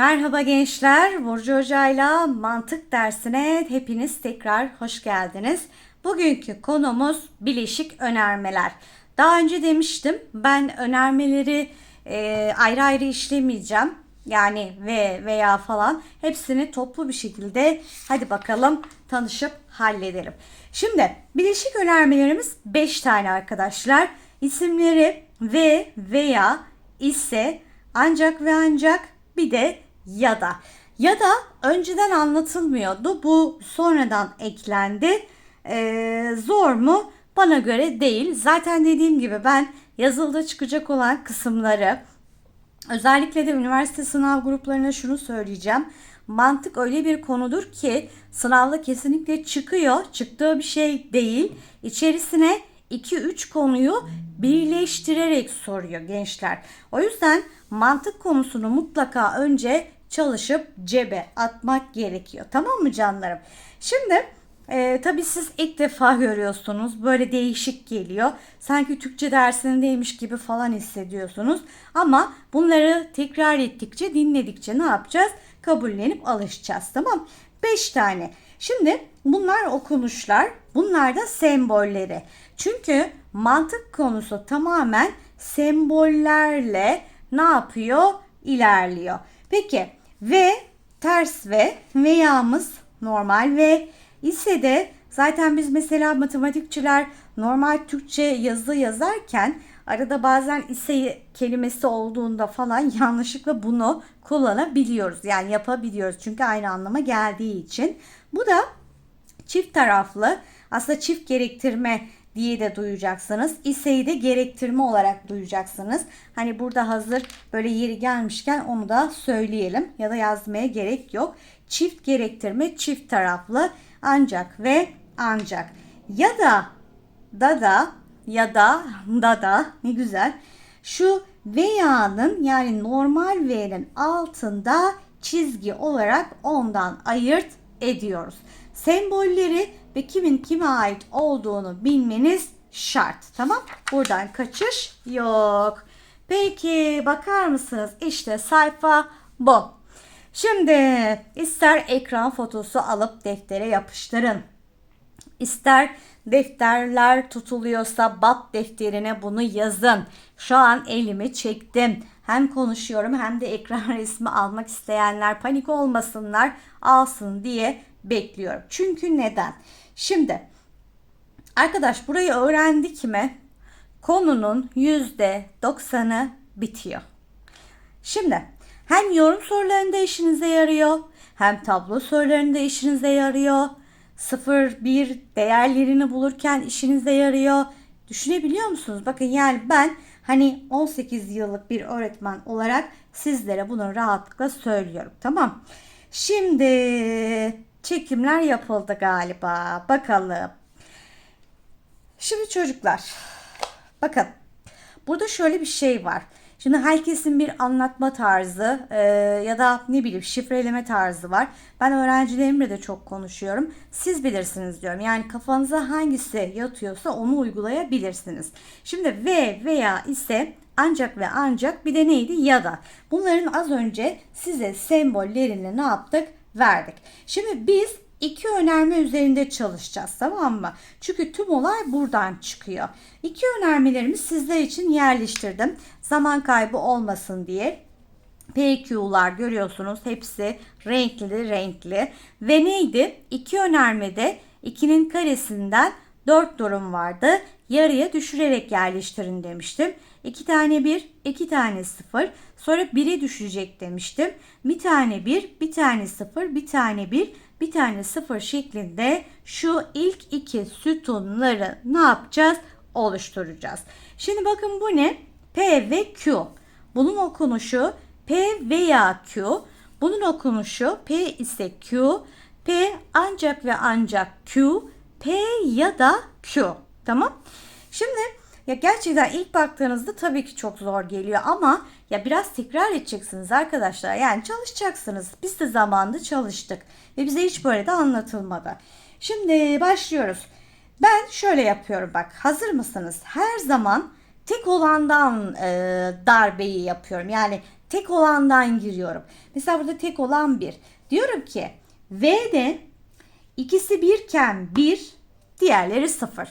Merhaba gençler, Burcu Hoca'yla mantık dersine hepiniz tekrar hoş geldiniz. Bugünkü konumuz bileşik önermeler. Daha önce demiştim ben önermeleri e, ayrı ayrı işlemeyeceğim. Yani ve veya falan hepsini toplu bir şekilde hadi bakalım tanışıp halledelim. Şimdi bileşik önermelerimiz 5 tane arkadaşlar. İsimleri ve veya ise ancak ve ancak bir de ya da. Ya da önceden anlatılmıyordu. Bu sonradan eklendi. Ee, zor mu? Bana göre değil. Zaten dediğim gibi ben yazılıda çıkacak olan kısımları özellikle de üniversite sınav gruplarına şunu söyleyeceğim. Mantık öyle bir konudur ki sınavda kesinlikle çıkıyor. Çıktığı bir şey değil. İçerisine 2-3 konuyu birleştirerek soruyor gençler. O yüzden mantık konusunu mutlaka önce çalışıp cebe atmak gerekiyor. Tamam mı canlarım? Şimdi e, tabii siz ilk defa görüyorsunuz. Böyle değişik geliyor. Sanki Türkçe dersindeymiş gibi falan hissediyorsunuz. Ama bunları tekrar ettikçe, dinledikçe ne yapacağız? Kabullenip alışacağız. Tamam 5 tane. Şimdi bunlar okunuşlar. Bunlar da sembolleri. Çünkü mantık konusu tamamen sembollerle ne yapıyor? İlerliyor. Peki ve ters ve veya'mız normal ve ise de zaten biz mesela matematikçiler normal Türkçe yazı yazarken arada bazen ise kelimesi olduğunda falan yanlışlıkla bunu kullanabiliyoruz. Yani yapabiliyoruz çünkü aynı anlama geldiği için. Bu da çift taraflı aslında çift gerektirme diye de duyacaksınız. İseyi de gerektirme olarak duyacaksınız. Hani burada hazır böyle yeri gelmişken onu da söyleyelim ya da yazmaya gerek yok. Çift gerektirme çift taraflı ancak ve ancak ya da da da ya da da da ne güzel. Şu veya'nın yani normal V'nin altında çizgi olarak ondan ayırt ediyoruz. Sembolleri ve kimin kime ait olduğunu bilmeniz şart. Tamam? Buradan kaçış yok. Peki bakar mısınız? İşte sayfa bu. Şimdi ister ekran fotosu alıp deftere yapıştırın. İster defterler tutuluyorsa bat defterine bunu yazın. Şu an elimi çektim. Hem konuşuyorum hem de ekran resmi almak isteyenler panik olmasınlar alsın diye bekliyorum. Çünkü neden? Şimdi arkadaş burayı öğrendik mi? Konunun %90'ı bitiyor. Şimdi hem yorum sorularında işinize yarıyor, hem tablo sorularında işinize yarıyor. 0-1 değerlerini bulurken işinize yarıyor. Düşünebiliyor musunuz? Bakın yani ben hani 18 yıllık bir öğretmen olarak sizlere bunu rahatlıkla söylüyorum. Tamam. Şimdi çekimler yapıldı galiba. Bakalım. Şimdi çocuklar bakın burada şöyle bir şey var. Şimdi herkesin bir anlatma tarzı e, ya da ne bileyim şifreleme tarzı var. Ben öğrencilerimle de çok konuşuyorum. Siz bilirsiniz diyorum. Yani kafanıza hangisi yatıyorsa onu uygulayabilirsiniz. Şimdi ve veya ise ancak ve ancak bir de neydi ya da. Bunların az önce size sembollerini ne yaptık? Verdik. Şimdi biz iki önerme üzerinde çalışacağız tamam mı? Çünkü tüm olay buradan çıkıyor. İki önermelerimi sizler için yerleştirdim. Zaman kaybı olmasın diye. PQ'lar görüyorsunuz hepsi renkli renkli. Ve neydi? İki önermede 2'nin karesinden 4 durum vardı. Yarıya düşürerek yerleştirin demiştim. 2 tane 1, 2 tane 0. Sonra 1'e düşecek demiştim. Bir tane 1, bir tane 0, bir tane 1, bir tane 0 şeklinde şu ilk iki sütunları ne yapacağız? Oluşturacağız. Şimdi bakın bu ne? P ve Q. Bunun okunuşu P veya Q. Bunun okunuşu P ise Q. P ancak ve ancak Q. P ya da Q. Tamam. Şimdi ya gerçekten ilk baktığınızda tabii ki çok zor geliyor ama ya biraz tekrar edeceksiniz arkadaşlar. Yani çalışacaksınız. Biz de zamanında çalıştık ve bize hiç böyle de anlatılmadı. Şimdi başlıyoruz. Ben şöyle yapıyorum bak. Hazır mısınız? Her zaman tek olandan e, darbeyi yapıyorum. Yani tek olandan giriyorum. Mesela burada tek olan 1. Diyorum ki V'de ikisi birken 1, diğerleri 0.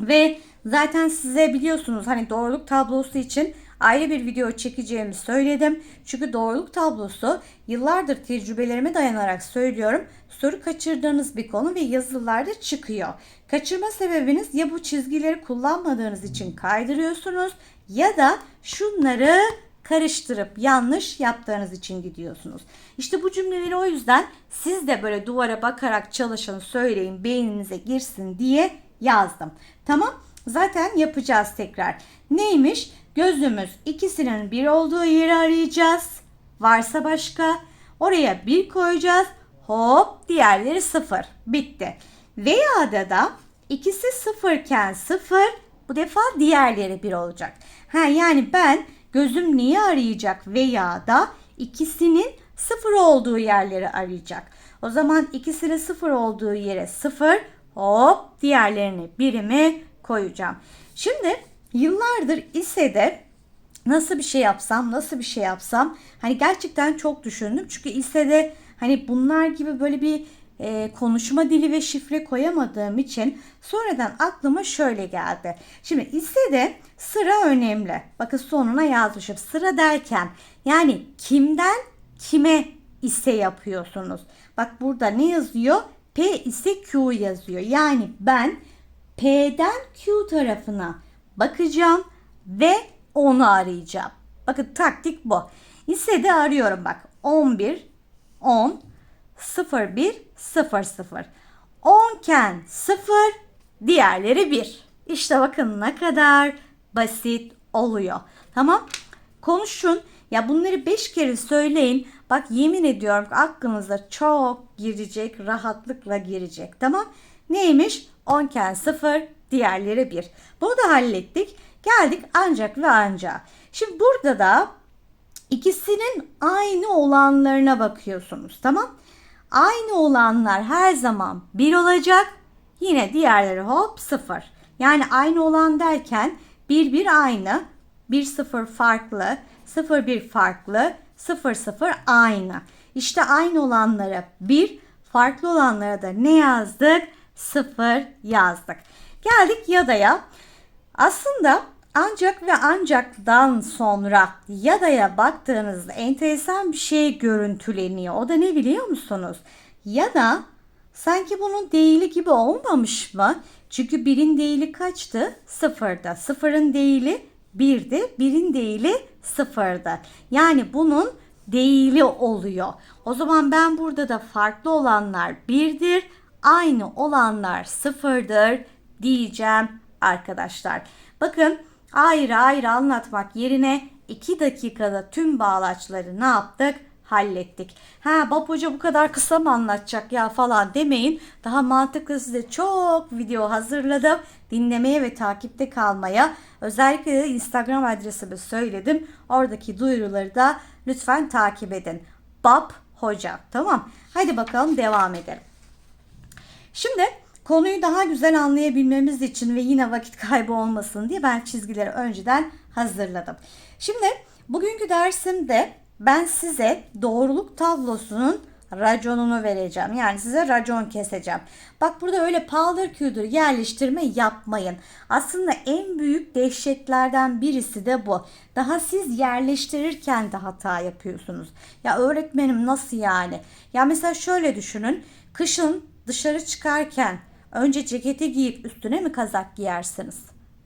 Ve zaten size biliyorsunuz hani doğruluk tablosu için ayrı bir video çekeceğimi söyledim. Çünkü doğruluk tablosu yıllardır tecrübelerime dayanarak söylüyorum. Soru kaçırdığınız bir konu ve yazılarda çıkıyor. Kaçırma sebebiniz ya bu çizgileri kullanmadığınız için kaydırıyorsunuz ya da şunları karıştırıp yanlış yaptığınız için gidiyorsunuz. İşte bu cümleleri o yüzden siz de böyle duvara bakarak çalışın, söyleyin, beyninize girsin diye yazdım. Tamam? Zaten yapacağız tekrar. Neymiş? Gözümüz ikisinin bir olduğu yeri arayacağız. Varsa başka. Oraya bir koyacağız. Hop diğerleri sıfır. Bitti. Veya da da ikisi sıfırken sıfır bu defa diğerleri bir olacak. Ha yani ben gözüm niye arayacak veya da ikisinin sıfır olduğu yerleri arayacak. O zaman ikisinin sıfır olduğu yere sıfır hop diğerlerini birimi koyacağım. Şimdi yıllardır ise de nasıl bir şey yapsam, nasıl bir şey yapsam hani gerçekten çok düşündüm. Çünkü ise de hani bunlar gibi böyle bir e, konuşma dili ve şifre koyamadığım için sonradan aklıma şöyle geldi. Şimdi ise de sıra önemli. Bakın sonuna yazmışım. Sıra derken yani kimden kime ise yapıyorsunuz. Bak burada ne yazıyor? P ise Q yazıyor. Yani ben P'den Q tarafına bakacağım ve onu arayacağım. Bakın taktik bu. İse de arıyorum bak. 11, 10, 01, 00. 10 iken 0, diğerleri 1. İşte bakın ne kadar basit oluyor. Tamam? Konuşun. Ya bunları 5 kere söyleyin. Bak yemin ediyorum aklınıza çok girecek, rahatlıkla girecek. Tamam? Neymiş? 10 iken 0, diğerleri 1. Bunu da hallettik. Geldik ancak ve ancak. Şimdi burada da ikisinin aynı olanlarına bakıyorsunuz. Tamam? Aynı olanlar her zaman 1 olacak. Yine diğerleri hop 0. Yani aynı olan derken 1 1 aynı, 1 0 farklı, 0 1 farklı, 0 0 aynı. İşte aynı olanlara 1, farklı olanlara da ne yazdık? 0 yazdık. Geldik yadaya. Aslında ancak ve ancaktan sonra yadaya baktığınızda enteresan bir şey görüntüleniyor. O da ne biliyor musunuz? Ya da sanki bunun değili gibi olmamış mı? Çünkü birin değili kaçtı? Sıfırda. Sıfırın değili birdi. Birin değili sıfırda. Yani bunun değili oluyor. O zaman ben burada da farklı olanlar birdir. Aynı olanlar sıfırdır diyeceğim arkadaşlar. Bakın ayrı ayrı anlatmak yerine 2 dakikada tüm bağlaçları ne yaptık? hallettik. Ha Bab Hoca bu kadar kısa mı anlatacak ya falan demeyin. Daha mantıklı size çok video hazırladım. Dinlemeye ve takipte kalmaya. Özellikle de Instagram adresimi söyledim. Oradaki duyuruları da lütfen takip edin. Bab Hoca. Tamam. Hadi bakalım devam edelim. Şimdi konuyu daha güzel anlayabilmemiz için ve yine vakit kaybı olmasın diye ben çizgileri önceden hazırladım. Şimdi bugünkü dersimde ben size doğruluk tablosunun raconunu vereceğim. Yani size racon keseceğim. Bak burada öyle paldır küldür yerleştirme yapmayın. Aslında en büyük dehşetlerden birisi de bu. Daha siz yerleştirirken de hata yapıyorsunuz. Ya öğretmenim nasıl yani? Ya mesela şöyle düşünün. Kışın dışarı çıkarken önce ceketi giyip üstüne mi kazak giyersiniz?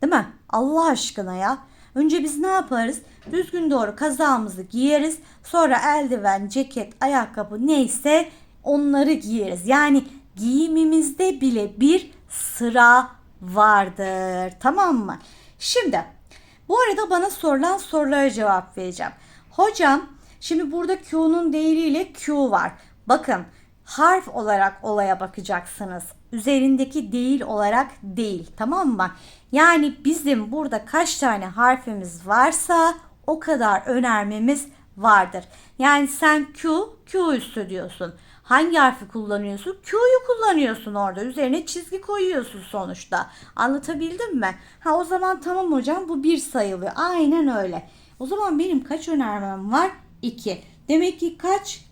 Değil mi? Allah aşkına ya. Önce biz ne yaparız? Düzgün doğru kazağımızı giyeriz. Sonra eldiven, ceket, ayakkabı neyse onları giyeriz. Yani giyimimizde bile bir sıra vardır. Tamam mı? Şimdi bu arada bana sorulan sorulara cevap vereceğim. Hocam şimdi burada Q'nun değeriyle Q var. Bakın harf olarak olaya bakacaksınız. Üzerindeki değil olarak değil. Tamam mı? Yani bizim burada kaç tane harfimiz varsa o kadar önermemiz vardır. Yani sen Q, Q üstü diyorsun. Hangi harfi kullanıyorsun? Q'yu kullanıyorsun orada. Üzerine çizgi koyuyorsun sonuçta. Anlatabildim mi? Ha o zaman tamam hocam bu bir sayılıyor. Aynen öyle. O zaman benim kaç önermem var? 2. Demek ki kaç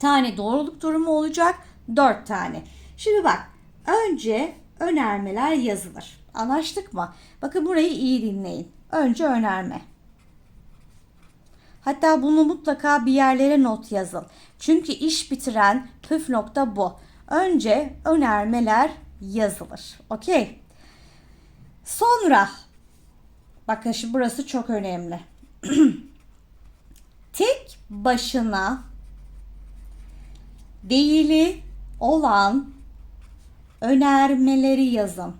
tane doğruluk durumu olacak? 4 tane. Şimdi bak önce önermeler yazılır. Anlaştık mı? Bakın burayı iyi dinleyin. Önce önerme. Hatta bunu mutlaka bir yerlere not yazın. Çünkü iş bitiren püf nokta bu. Önce önermeler yazılır. Okey. Sonra bakın şimdi burası çok önemli. Tek başına değili olan önermeleri yazın.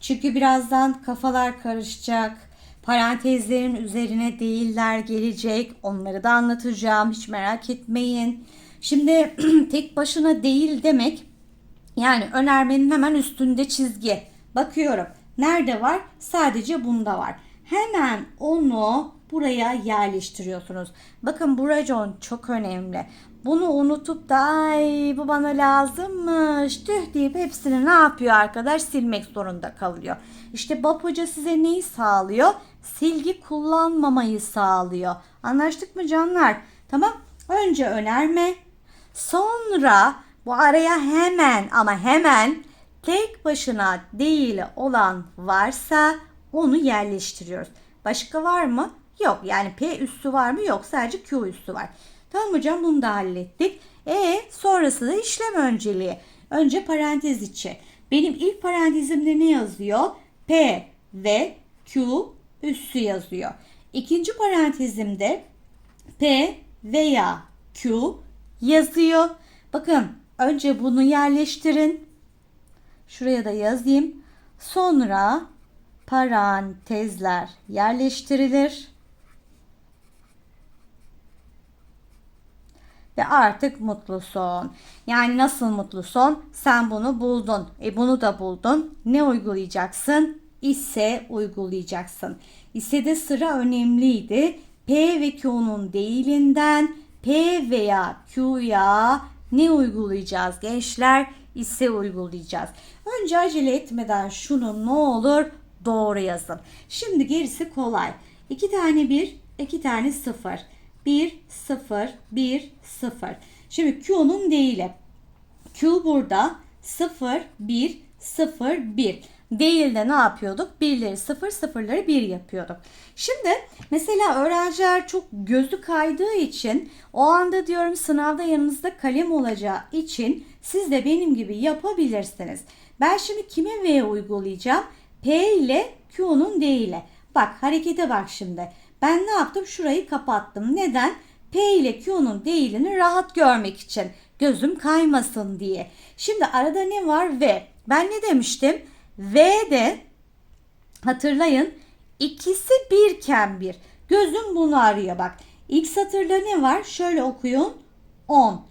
Çünkü birazdan kafalar karışacak. Parantezlerin üzerine değiller gelecek. Onları da anlatacağım. Hiç merak etmeyin. Şimdi tek başına değil demek yani önermenin hemen üstünde çizgi. Bakıyorum. Nerede var? Sadece bunda var. Hemen onu buraya yerleştiriyorsunuz. Bakın bu racon çok önemli. Bunu unutup da ay bu bana lazımmış tüh deyip hepsini ne yapıyor arkadaş silmek zorunda kalıyor. İşte Bab Hoca size neyi sağlıyor? Silgi kullanmamayı sağlıyor. Anlaştık mı canlar? Tamam. Önce önerme. Sonra bu araya hemen ama hemen tek başına değil olan varsa onu yerleştiriyoruz. Başka var mı? Yok. Yani P üssü var mı? Yok. Sadece Q üssü var. Tamam hocam bunu da hallettik. E sonrası da işlem önceliği. Önce parantez içi. Benim ilk parantezimde ne yazıyor? P ve Q üssü yazıyor. İkinci parantezimde P veya Q yazıyor. Bakın önce bunu yerleştirin. Şuraya da yazayım. Sonra parantezler yerleştirilir. Ve artık mutlusun. Yani nasıl mutlusun? Sen bunu buldun. E bunu da buldun. Ne uygulayacaksın? İse uygulayacaksın. İse sıra önemliydi. P ve Q'nun değilinden P veya Q'ya ne uygulayacağız gençler? İse uygulayacağız. Önce acele etmeden şunu ne olur doğru yazın. Şimdi gerisi kolay. İki tane bir, iki tane sıfır. 1, 0, 1, 0. Şimdi Q'nun değili. Q burada 0, 1, 0, 1. Değilde ne yapıyorduk? Birleri 0, sıfırları 1 yapıyorduk. Şimdi mesela öğrenciler çok gözü kaydığı için o anda diyorum sınavda yanınızda kalem olacağı için siz de benim gibi yapabilirsiniz. Ben şimdi kime V uygulayacağım? P ile Q'nun D ile. Bak harekete bak şimdi. Ben ne yaptım? Şurayı kapattım. Neden? P ile Q'nun değilini rahat görmek için. Gözüm kaymasın diye. Şimdi arada ne var? V. Ben ne demiştim? V de hatırlayın ikisi birken bir. Gözüm bunu arıyor bak. İlk satırda ne var? Şöyle okuyun. 10.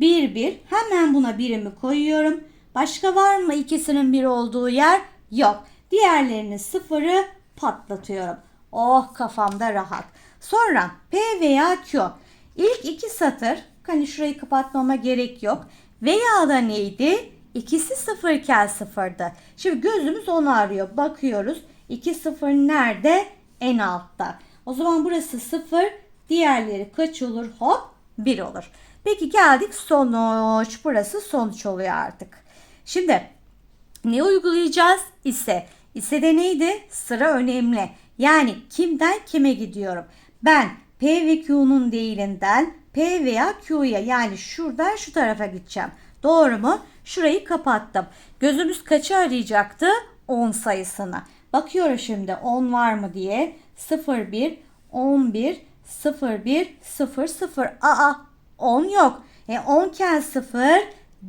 1 1. Hemen buna birimi koyuyorum. Başka var mı ikisinin bir olduğu yer? Yok. Diğerlerinin sıfırı patlatıyorum. Oh kafamda rahat. Sonra P veya Q. İlk iki satır. Hani şurayı kapatmama gerek yok. Veya da neydi? İkisi sıfırken sıfırdı. Şimdi gözümüz onu arıyor. Bakıyoruz. 2 sıfır nerede? En altta. O zaman burası sıfır. Diğerleri kaç olur? Hop 1 olur. Peki geldik sonuç. Burası sonuç oluyor artık. Şimdi ne uygulayacağız? İse. İse de neydi? Sıra önemli. Yani kimden kime gidiyorum? Ben P ve Q'nun değilinden P veya Q'ya yani şuradan şu tarafa gideceğim. Doğru mu? Şurayı kapattım. Gözümüz kaçı arayacaktı? 10 sayısına. Bakıyorum şimdi 10 var mı diye. 0, 1, 11, 0, 1, 0, 0. Aa 10 yok. E 10 iken 0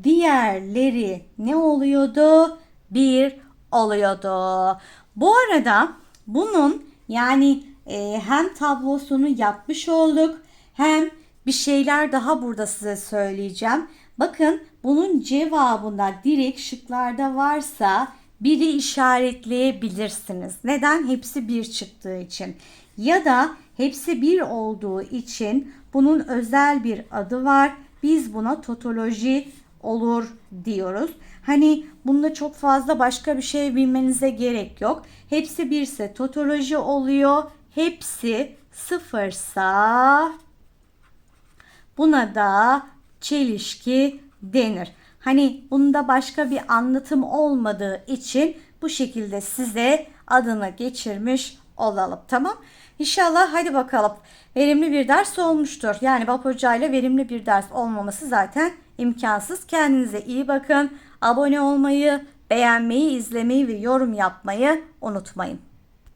diğerleri ne oluyordu? 1 oluyordu. Bu arada bunun yani e, hem tablosunu yapmış olduk hem bir şeyler daha burada size söyleyeceğim. Bakın bunun cevabında direkt şıklarda varsa biri işaretleyebilirsiniz. Neden? Hepsi bir çıktığı için. Ya da hepsi bir olduğu için bunun özel bir adı var. Biz buna totoloji olur diyoruz. Hani bunda çok fazla başka bir şey bilmenize gerek yok. Hepsi birse totoloji oluyor. Hepsi sıfırsa buna da çelişki denir. Hani bunda başka bir anlatım olmadığı için bu şekilde size adını geçirmiş olalım. Tamam. İnşallah hadi bakalım. Verimli bir ders olmuştur. Yani ile verimli bir ders olmaması zaten imkansız. Kendinize iyi bakın. Abone olmayı, beğenmeyi, izlemeyi ve yorum yapmayı unutmayın.